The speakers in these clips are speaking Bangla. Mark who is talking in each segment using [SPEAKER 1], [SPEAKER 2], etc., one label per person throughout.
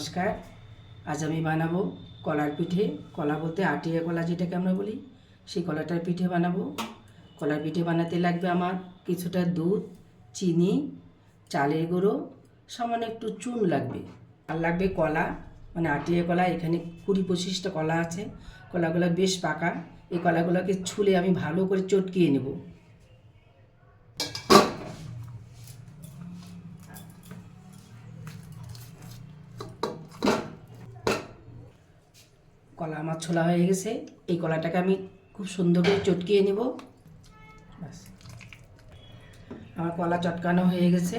[SPEAKER 1] নমস্কার। আজ আমি বানাবো কলার পিঠে, কলা বলতে আটিয়া কলা যেটাকে আমরা বলি, সেই কলাটার পিঠে বানাবো। কলার পিঠে বানাতে লাগবে আমার কিছুটা দুধ, চিনি, চালের গুঁড়ো, সামান্য একটু চুন লাগবে। আর লাগবে কলা মানে আটিয়া কলা, এখানে কুড়ি পঁচিশটা কলা আছে। কলাগুলো বেশ পাকা, এই কলাগুলোকে ছুলে আমি ভালো করে চটকিয়ে নেব। কলা আমার ছোলা হয়ে গেছে। এই কলাটাকে আমি খুব সুন্দর করে চটকিয়ে নেব। ব্যাস। আমার কলা চটকানো হয়ে গেছে।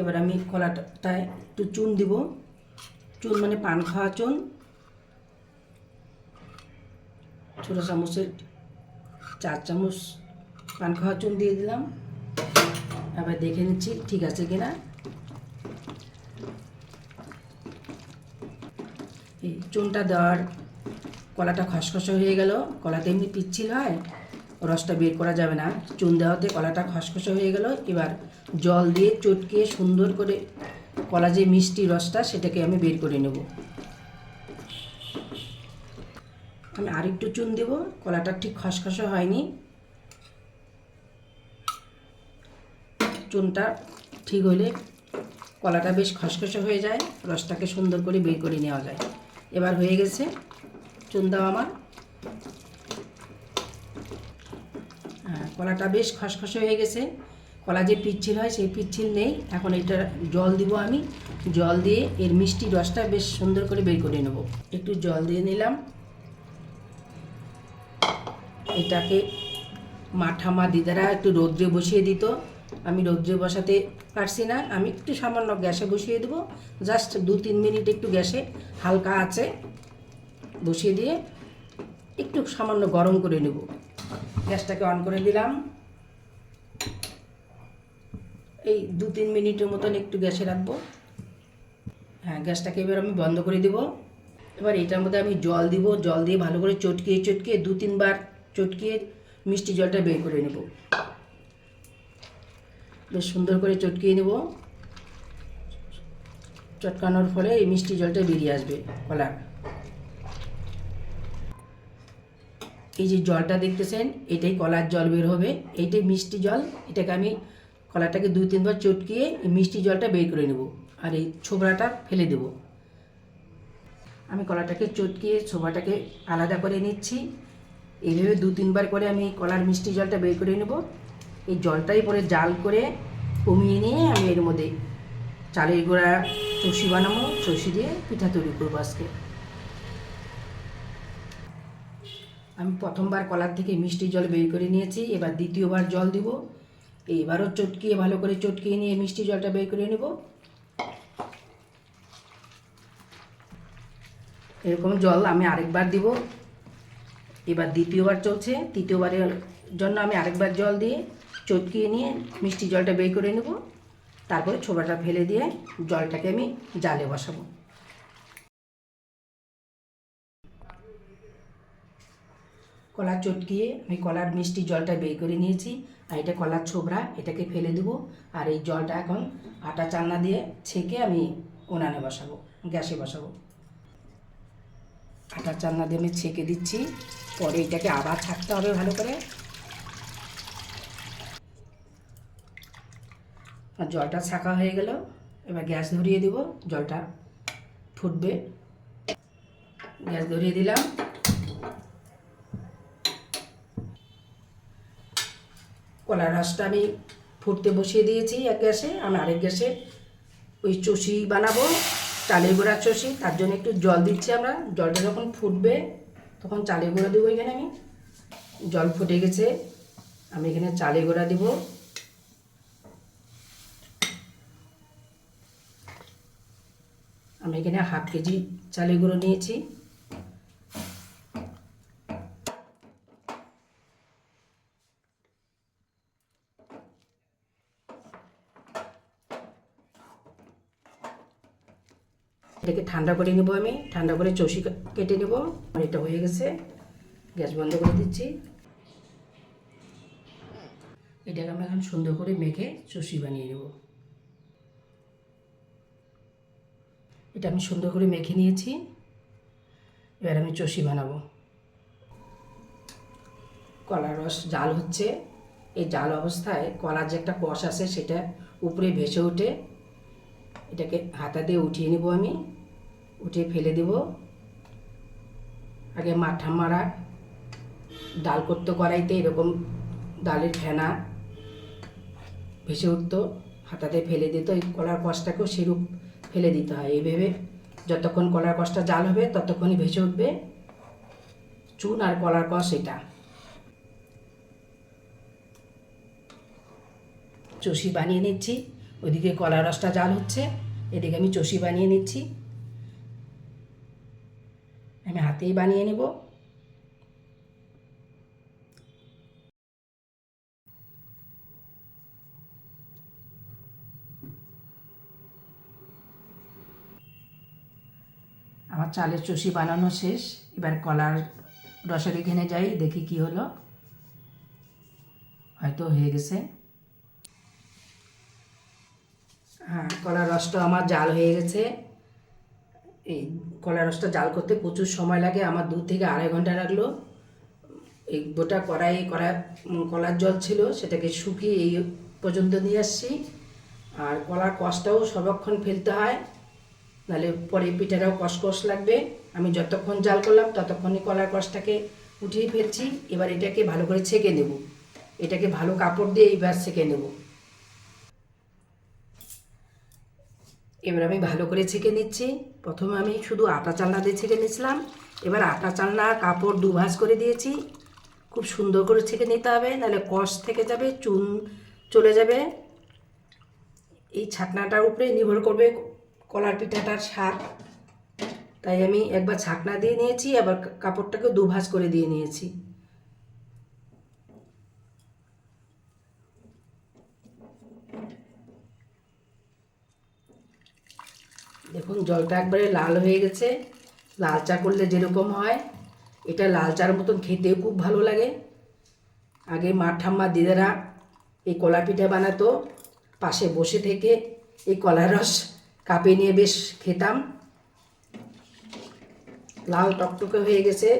[SPEAKER 1] এবার আমি কলাটায় একটু চুন দিব। চুন মানে পান খাওয়া চুন। ছোটো চামচের, চার চামচ পান খাওয়া চুন দিয়ে দিলাম। এবার দেখে নিচ্ছি ঠিক আছে কিনা। এই চুনটা দেওয়ার কলাটা খসখসে হয়ে গেল। কলাতে এমনি পিচ্ছিল হয়, রসটা বের করা যাবে না। চুন দেওয়াতে কলাটা খসখসে হয়ে গেল। এবার জল দিয়ে চটকিয়ে সুন্দর করে কলা যে মিষ্টি রসটা, সেটাকে আমি বের করে নেব। আমি আরেকটু চুন দেব। কলাটা ঠিক খসখসে হয়নি। চুনটা ঠিক হলে কলাটা বেশ খসখসে হয়ে যায়। রসটাকে সুন্দর করে বের করে নেওয়া যায়। এবার হয়ে গেছে চুন দেওয়া আমার। হ্যাঁ কলাটা বেশ খসখসে হয়ে গেছে। কলা যে পিচ্ছিল হয়, সেই পিচ্ছিল নেই। এখন এটা জল দিব আমি। জল দিয়ে এর মিষ্টি রসটা বেশ সুন্দর করে বের করে নেব। একটু জল দিয়ে নিলাম। এটাকে মা ঠামা দিদারা একটু রৌদ্রে বসিয়ে দিত। আমি রৌদ্রে বসাতে পারছি না। আমি একটু সামান্য গ্যাসে বসিয়ে দেবো। জাস্ট দু তিন মিনিট একটু গ্যাসে হালকা আছে। বসিয়ে দিয়ে একটু সামান্য গরম করে নেব। গ্যাসটাকে অন করে দিলাম এই দু তিন মিনিটের মতন একটু গ্যাসে রাখব। হ্যাঁ গ্যাসটাকে এবার আমি বন্ধ করে দেব। এবার এটার মধ্যে আমি জল দিব। জল দিয়ে ভালো করে চটকিয়ে চটকিয়ে দু তিনবার চটকিয়ে মিষ্টি জলটা বের করে নেব। বেশ সুন্দর করে চটকিয়ে নেব। চটকানোর ফলে এই মিষ্টি জলটা বেরিয়ে আসবে কলার। এই যে জলটা দেখতেছেন, এটাই কলার জল বের হবে। এইটাই মিষ্টি জল। এটাকে আমি কলাটাকে দুই তিনবার চটকিয়ে এই মিষ্টি জলটা বের করে নেব আর এই ছোবড়াটা ফেলে দেব। আমি কলাটাকে চটকিয়ে ছোবাটাকে আলাদা করে নিচ্ছি। এইভাবে দু তিনবার করে আমি কলার মিষ্টি জলটা বের করে নেব। এই জলটাই পরে জাল করে কমিয়ে নিয়ে আমি এর মধ্যে চালের গোড়া চষি বানাবো চষি দিয়ে পিঠা তৈরি করব আজকে। আমি প্রথমবার কলার থেকে মিষ্টি জল বের করে নিয়েছি, এবার দ্বিতীয়বার জল দিব। এইবারও চটকিয়ে, ভালো করে চটকিয়ে নিয়ে মিষ্টি জলটা বের করে নেব। এরকম জল আমি আরেকবার দিব। এবার দ্বিতীয়বার চলছে, তৃতীয়বারের জন্য আমি আরেকবার জল দিয়ে চটকিয়ে নিয়ে মিষ্টি জলটা বের করে নেব। তারপরে ছোবাটা ফেলে দিয়ে জলটাকে আমি জালে বসাবো। কলা চটকিয়ে আমি কলার মিষ্টি জলটা বের করে নিয়েছি, আর এটা কলার ছোবড়া, এটাকে ফেলে দেবো। আর এই জলটা এখন আটা চান্না দিয়ে ছেঁকে আমি উনানে বসাবো, গ্যাসে বসাবো। আটা চান্না দিয়ে আমি ছেঁকে দিচ্ছি, পরে এটাকে আবার ছাকতে হবে ভালো করে। আর জলটা ছাঁকা হয়ে গেল, এবার গ্যাস ধরিয়ে দিব, জলটা ফুটবে। গ্যাস ধরিয়ে দিলাম। কলার রসটা আমি ফুটতে বসিয়ে দিয়েছি এক গ্যাসে, আমি আরেক গ্যাসে ওই চষি বানাবো, চালের গুঁড়া চষি, তার জন্য একটু জল দিচ্ছি আমরা। জলটা যখন ফুটবে, তখন চালের গুঁড়া দেবো এখানে আমি। জল ফুটে গেছে, আমি এখানে চালের গুঁড়া দেবো। আমি এখানে হাফ কেজি চালের গুঁড়ো নিয়েছি। এটাকে ঠান্ডা করে নেব আমি। ঠান্ডা করে চষি কেটে নেব। এটা হয়ে গেছে। গ্যাস বন্ধ করে দিচ্ছি। এটাকে আমি এখন সুন্দর করে মেখে চষি বানিয়ে নেব। এটা আমি সুন্দর করে মেখে নিয়েছি। এবার আমি চষি বানাবো। কলার রস জাল হচ্ছে। এই জাল অবস্থায় কলার যে একটা কষ আছে, সেটা উপরে ভেসে ওঠে। এটাকে হাতা দিয়ে উঠিয়ে নেব আমি। উঠিয়ে ফেলে দেব। আগে মাঠা মারা, ডাল করতো কড়াইতে, এরকম ডালের ফেনা ভেসে উঠতো, হাতাতে ফেলে দিত। এই কলার কষটাকেও সেরূপ ফেলে দিতে হয়। এইভাবে যতক্ষণ কলার কষটা জাল হবে, ততক্ষণই ভেসে উঠবে চুন আর কলার কষ এটা। চষি বানিয়ে নিচ্ছি। ওইদিকে কলার রসটা জাল হচ্ছে, এদিকে আমি চষি বানিয়ে নিচ্ছি। আমি হাতেই বানিয়ে নেব। আমার চালের চষি বানানো শেষ। এবার কলার রসের এখানে যাই, দেখি কি হলো। হয়তো হয়ে গেছে। হ্যাঁ কলার রসটা আমার জাল হয়ে গেছে। এই কলার রসটা জাল করতে প্রচুর সময় লাগে, আমার দু থেকে আড়াই ঘণ্টা লাগল। এই গোটা কড়াই, কড়া কলার জল ছিল, সেটাকে শুকিয়ে এই পর্যন্ত নিয়ে আসছি। আর কলার কষটাও সর্বক্ষণ ফেলতে হয়, নাহলে পরে পিঠাটাও কষকষ লাগবে। আমি যতক্ষণ জাল করলাম, ততক্ষণই কলার কষটাকে উঠিয়ে ফেলছি। এবার এটাকে ভালো করে ছেঁকে নেব। এটাকে ভালো কাপড় দিয়ে এইবার ছেঁকে নেব। এবার আমি ভালো করে ছেঁকে নিচ্ছি। প্রথমে আমি শুধু আটা চালনা দিয়ে ছেঁকে নিয়েছিলাম। এবার আটা চালনা কাপড় দু ভাঁজ করে দিয়েছি। খুব সুন্দর করে ছেঁকে নিতে হবে, নাহলে কষ থেকে যাবে, চুন চলে যাবে। এই ছাকনাটার উপরে নির্ভর করবে কলার পিঠাটার স্বাদ। তাই আমি একবার ছাকনা দিয়ে নিয়েছি আবার কাপড়টাকে দু ভাঁজ করে দিয়ে নিয়েছি। দেখুন, জলটা একবারে লাল হয়ে গেছে। লাল চা করলে যেরকম হয়, এটা লাল চার মতন খেতেও খুব ভালো লাগে। আগে মা ঠাম্মা দিদারা এই কলা পিঠা বানাতো, পাশে বসে থেকে এই কলার রস কাপে নিয়ে বেশ খেতাম। লাল টকটকে হয়ে গেছে।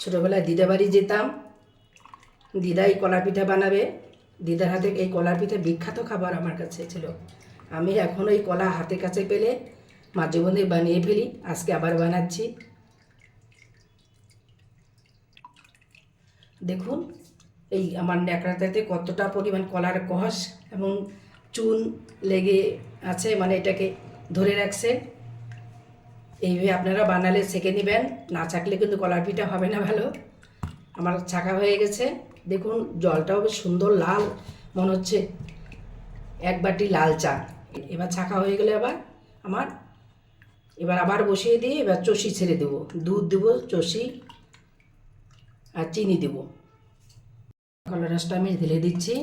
[SPEAKER 1] ছোটোবেলায় দিদা বাড়ি যেতাম, দিদা এই কলা পিঠা বানাবে। দিদার হাতে এই কলার পিঠা বিখ্যাত খাবার আমার কাছে ছিল। আমি এখন ওই কলা হাতের কাছে পেলে মাঝে মধ্যে বানিয়ে ফেলি, আজকে আবার বানাচ্ছি। দেখুন, এই আমার ন্যাকড়াটাতে কতটা পরিমাণ কলার কষ এবং চুন লেগে আছে মানে এটাকে ধরে রাখছে। এইভাবে আপনারা বানালে সেঁকে নেবেন, না চাকলে কিন্তু কলার পিঠা হবে না ভালো। আমার ছাকা হয়ে গেছে। দেখুন, জলটাও সুন্দর লাল, মনে হচ্ছে এক বাটি লাল চা। এবার ছাকা হয়ে গেলে আবার আমার, এবার আবার বসিয়ে দিয়ে এবার চষি ছেড়ে দেবো। দুধ দেবো, চষি আর চিনি দেবো। কলার রসটা আমি ঢেলে দিচ্ছি,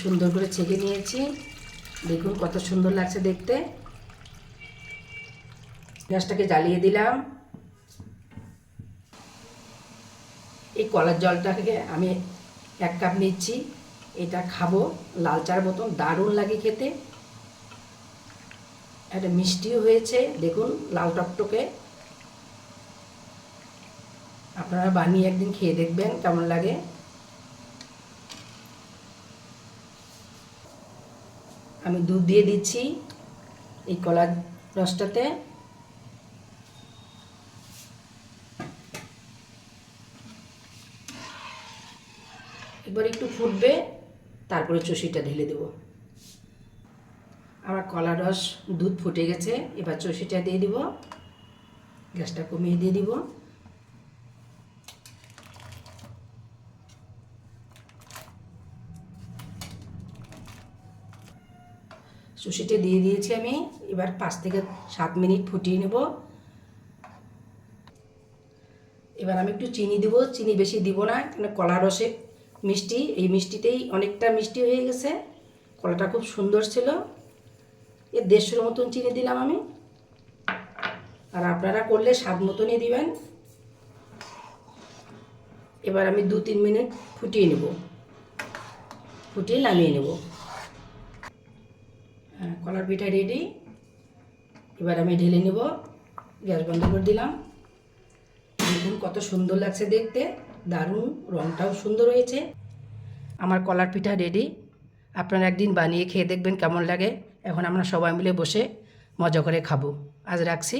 [SPEAKER 1] সুন্দর করে ছেঁকে নিয়েছি। দেখুন কত সুন্দর লাগছে দেখতে। গ্যাসটাকে জ্বালিয়ে দিলাম। এই কলার জলটাকে আমি এক কাপ নিচ্ছি। এটা খাব লাল চার মতন দারুণ লাগে খেতে। একটা মিষ্টিও হয়েছে, দেখুন, লাল টকটকে। আপনারা বানিয়ে একদিন খেয়ে দেখবেন কেমন লাগে। আমি দুধ দিয়ে দিচ্ছি এই কলার রসটাতে। এবার একটু ফুটবে, তারপরে চষিটা ঢেলে দেব। আমার কলার রস দুধ ফুটে গেছে, এবার চষিটা দিয়ে দিব। গ্যাসটা কমিয়ে দিয়ে দিব। সুশিটা দিয়ে দিয়েছি আমি, এবার পাঁচ থেকে সাত মিনিট ফুটিয়ে নেব। এবার আমি একটু চিনি দিব, চিনি বেশি দিব না কেন কলা রসে মিষ্টি, এই মিষ্টিতেই অনেকটা মিষ্টি হয়ে গেছে। কলাটা খুব সুন্দর ছিল। এ দেড়শোর মতন চিনি দিলাম আমি। আর আপনারা করলে স্বাদ মতনই দিবেন। এবার আমি দু তিন মিনিট ফুটিয়ে নেব। ফুটিয়ে নামিয়ে নেব। হ্যাঁ, কলার পিঠা রেডি এবার আমি ঢেলে নেব। গ্যাস বন্ধ করে দিলাম। দেখুন কত সুন্দর লাগছে দেখতে। দারুণ রঙটাও সুন্দর হয়েছে। আমার কলার পিঠা রেডি আপনারা একদিন বানিয়ে খেয়ে দেখবেন কেমন লাগে। এখন আমরা সবাই মিলে বসে মজা করে খাব। আজ রাখছি।